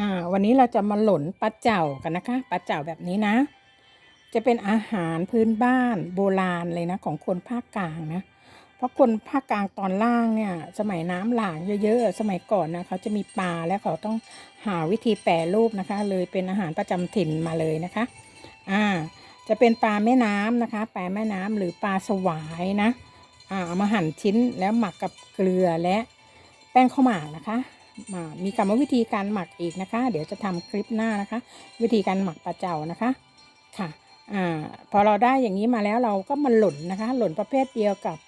อ่าวันนี้เราจะมาหล่นปลาเจ่ากันนะคะปลาเจ่าแบบนี้นะ จะเป็นอาหารพื้นบ้านโบราณเลยนะของคนภาคกลางนะ เพราะคนภาคกลางตอนล่างเนี่ย สมัยน้ำหลากเยอะๆสมัยก่อนนะเขาจะมีปลาแล้วเขาต้องหาวิธีแปรรูปนะคะ เลยเป็นอาหารประจำถิ่นมาเลยนะคะอ่าจะเป็นปลาแม่น้ำนะคะ ปลาแม่น้ำหรือปลาสวายนะอ่าเอามาหั่นชิ้นแล้วหมักกับเกลือและแป้งข้าวหมากนะคะ มีกรรมวิธีการหมักอีกนะคะ เดี๋ยวจะทำคลิปหน้านะคะ วิธีการหมักปลาเจ่านะคะค่ะอพอเราได้อย่างนี้มาแล้วเราก็มาหล่นนะคะ หล่นประเภทเดียวกับ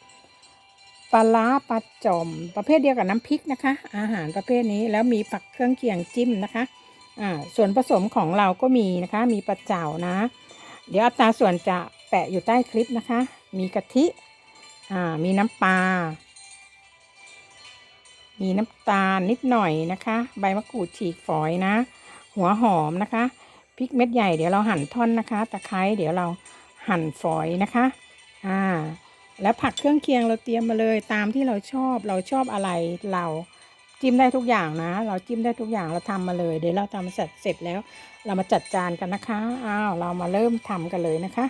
ปลาล้าปลาจอมประเภทเดียวกับน้ำพริกนะคะ อาหารประเภทนี้แล้วมีผักเครื่องเคียงจิ้มนะคะอ่าส่วนผสมของเราก็มีนะคะ มีปลาเจ่านะ เดี๋ยวอัตราส่วนจะแปะอยู่ใต้คลิปนะคะ มีกะทิอ่ามีน้ำปลา มีน้ำตาลนิดหน่อยนะคะ ใบมะกรูดฉีกฝอยนะ หัวหอมนะคะพริกเม็ดใหญ่เดี๋ยวเราหั่นท่อนนะคะ ตะไคร้เดี๋ยวเราหั่นฝอยนะคะอ่าแล้วผักเครื่องเคียงเราเตรียมมาเลยตามที่เราชอบเราชอบอะไรเราจิ้มได้ทุกอย่างนะ เราจิ้มได้ทุกอย่างเราทำมาเลยเดี๋ยวเราทำเสร็จเสร็จแล้ว เรามาจัดจานกันนะคะอ้าวเรามาเริ่มทำกันเลยนะคะ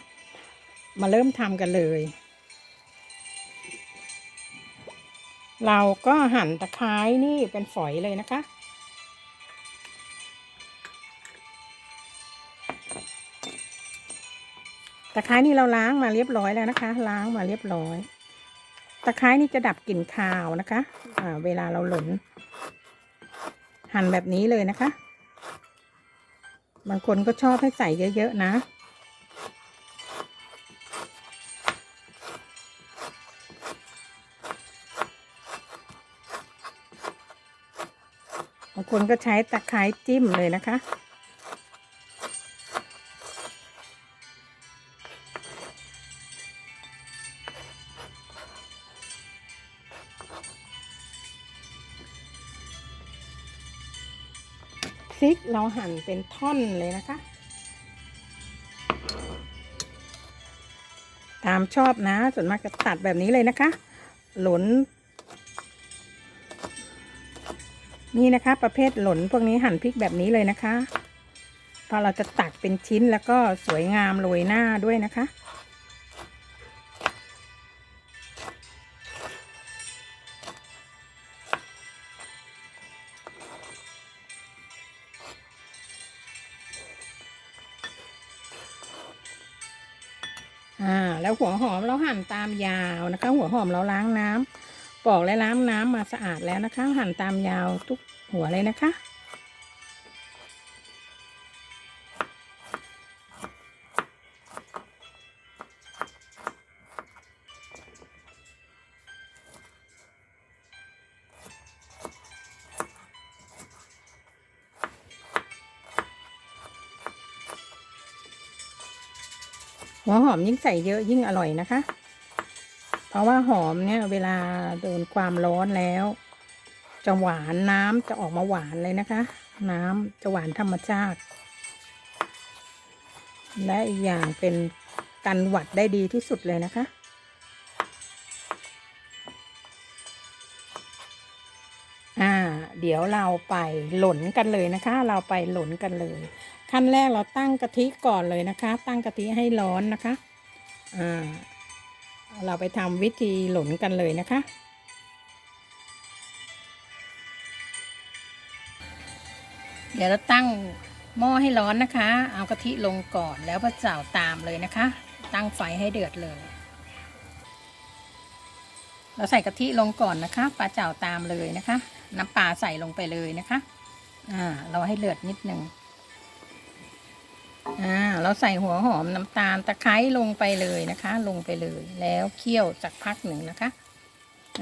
มาเริ่มทำกันเลย เราก็หั่นตะไคร้นี่เป็นฝอยเลยนะคะ ตะไคร้นี่เราล้างมาเรียบร้อยแล้วนะคะ ล้างมาเรียบร้อย ตะไคร้นี่จะดับกลิ่นคาวนะคะอ่าเวลาเราหล่นหั่นแบบนี้เลยนะคะ บางคนก็ชอบให้ใส่เยอะ ๆ นะ บางคนก็ใช้ตะไคร้จิ้มเลยนะคะ พริกเราหั่นเป็นท่อนเลยนะคะ ตามชอบนะ ส่วนมากจะตัดแบบนี้เลยนะคะ หลน นี่นะคะ ประเภทหล่นพวกนี้หั่นพริกแบบนี้เลยนะคะ พอเราจะตักเป็นชิ้นแล้วก็สวยงามโรยหน้าด้วยนะคะ อ่า แล้วหัวหอมเราหั่นตามยาวนะคะ หัวหอมเราล้างน้ำ ปอกและล้างน้ำมาสะอาดแล้วนะคะ หั่นตามยาวทุกหัวเลยนะคะ หัวหอมยิ่งใส่เยอะยิ่งอร่อยนะคะ ราะว่าหอมเนี่ย เวลาโดนความร้อนแล้ว จะหวานน้ำจะออกมาหวานเลยนะคะ น้ำจะหวานธรรมชาติ และอีกอย่างเป็นกันหวัดได้ดีที่สุดเลยนะคะอ่า เดี๋ยวเราไปหล่นกันเลยนะคะ เราไปหล่นกันเลย ขั้นแรกเราตั้งกะทิก่อนเลยนะคะ ตั้งกะทิให้ร้อนนะคะ อ่า เราไปทำวิธีหล่นกันเลยนะคะ เดี๋ยวเราตั้งหม้อให้ร้อนนะคะ เอากะทิลงก่อนแล้วพระเจ้าตามเลยนะคะ ตั้งไฟให้เดือดเลย เราใส่กะทิลงก่อนนะคะปลาเจ่าตามเลยนะคะ น้ำปลาใส่ลงไปเลยนะคะ อ่า เราให้เดือดนิดนึง อ่าเราใส่หัวหอมน้ำตาลตะไคร้ลงไปเลยนะคะ ลงไปเลย แล้วเคี่ยวสักพักหนึ่งนะคะ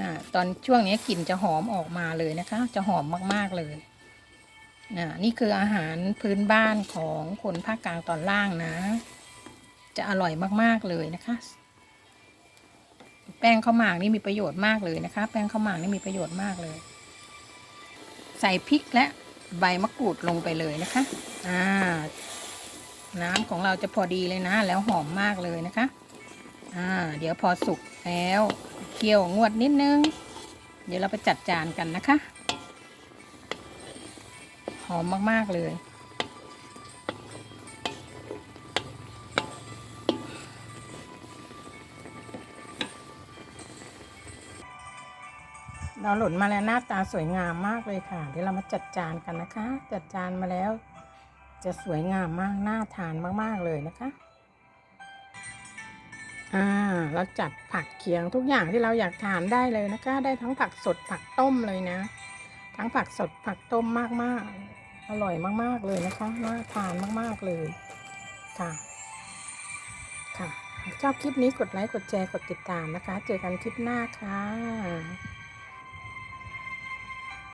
อ่าตอนช่วงนี้กลิ่นจะหอมออกมาเลยนะคะ จะหอมมากๆเลยอ่านี่คืออาหารพื้นบ้านของคนภาคกลางตอนล่างนะ จะอร่อยมากๆเลยนะคะ แป้งข้าวหมากนี่มีประโยชน์มากเลยนะคะ แป้งข้าวหมากนี่มีประโยชน์มากเลย ใส่พริกและใบมะกรูดลงไปเลยนะคะ อ่า น้ำของเราจะพอดีเลยนะ แล้วหอมมากเลยนะคะ อ่า เดี๋ยวพอสุกแล้วเคี่ยวงวดนิดนึง เดี๋ยวเราไปจัดจานกันนะคะ หอมมากๆเลย เราหล่นมาแล้วหน้าตาสวยงามมากเลยค่ะ เดี๋ยวเรามาจัดจานกันนะคะ จัดจานมาแล้ว จะสวยงามมาก น่าทานมาก ๆ เลยนะคะ อ่าเราจัดผักเคียงทุกอย่างที่เราอยากทานได้เลยนะคะ ได้ทั้งผักสดผักต้มเลยนะ ทั้งผักสดผักต้มมาก ๆ อร่อยมาก ๆ เลยนะคะ น่าทานมาก ๆ เลยค่ะ ค่ะชอบคลิปนี้กดไลค์ กดแชร์ กดติดตามนะคะ เจอกันคลิปหน้าค่ะ